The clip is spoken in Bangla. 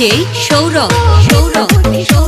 ডিজে সৌরভ সৌরভ।